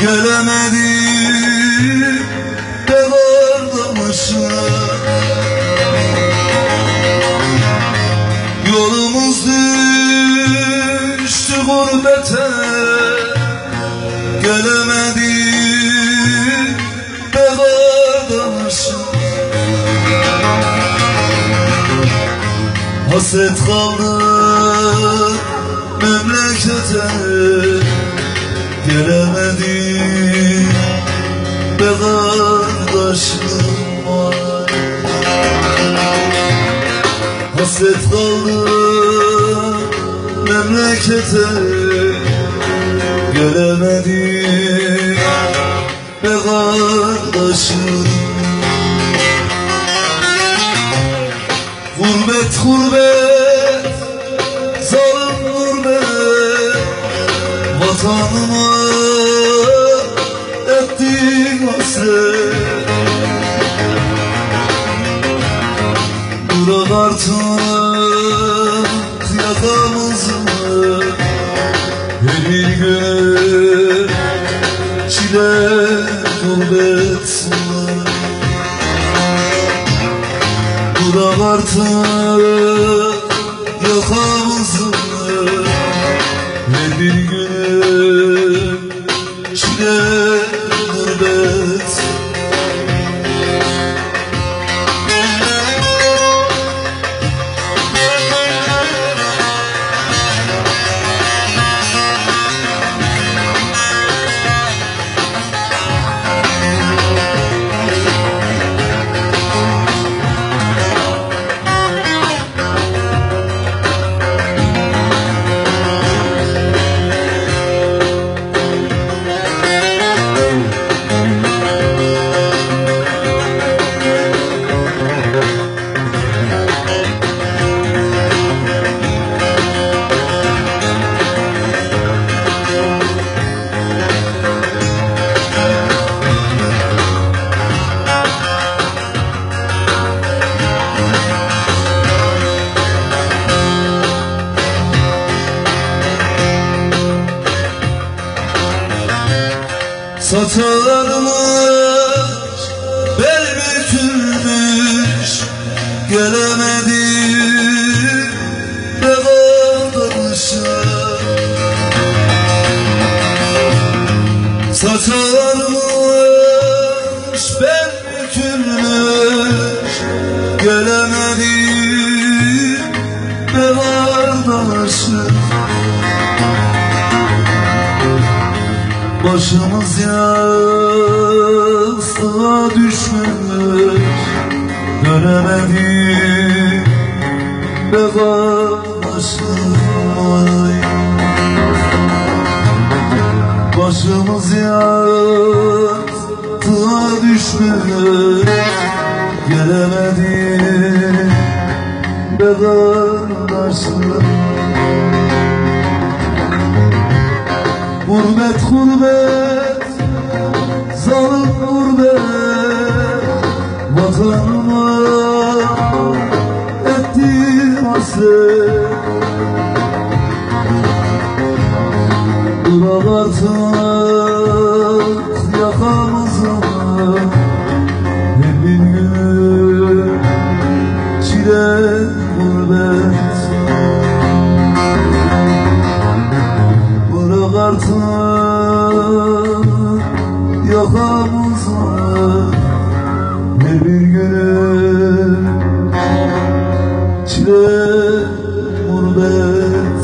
Gelemedim de vardamışım Yolumuz düştü gurbete. Gelemedim de vardamışım Hasret kaldı memlekete. Gelemedim Hasret kaldı memlekete. Gelemedim be kardeşim. Gurbet gurbet Zalim gurbet. Vatanıma Bırak artık yakamızı bir gün çile gurbet Bırak artık yakamızı Saçlarımız bel bükülmüş Gelemedim ne kardeşim Saçlarımız bel bükülmüş Gelemedim ne kardeşim Başımız yastığa düşmüş Dönemedik be kardeşim Başımız yastığa düşmüş Gelemedik be kardeşim Gurbet gurbet Zalim gurbet. Vatanıma Ettiğim hasret. Bırak artık Bir günü çile gurbet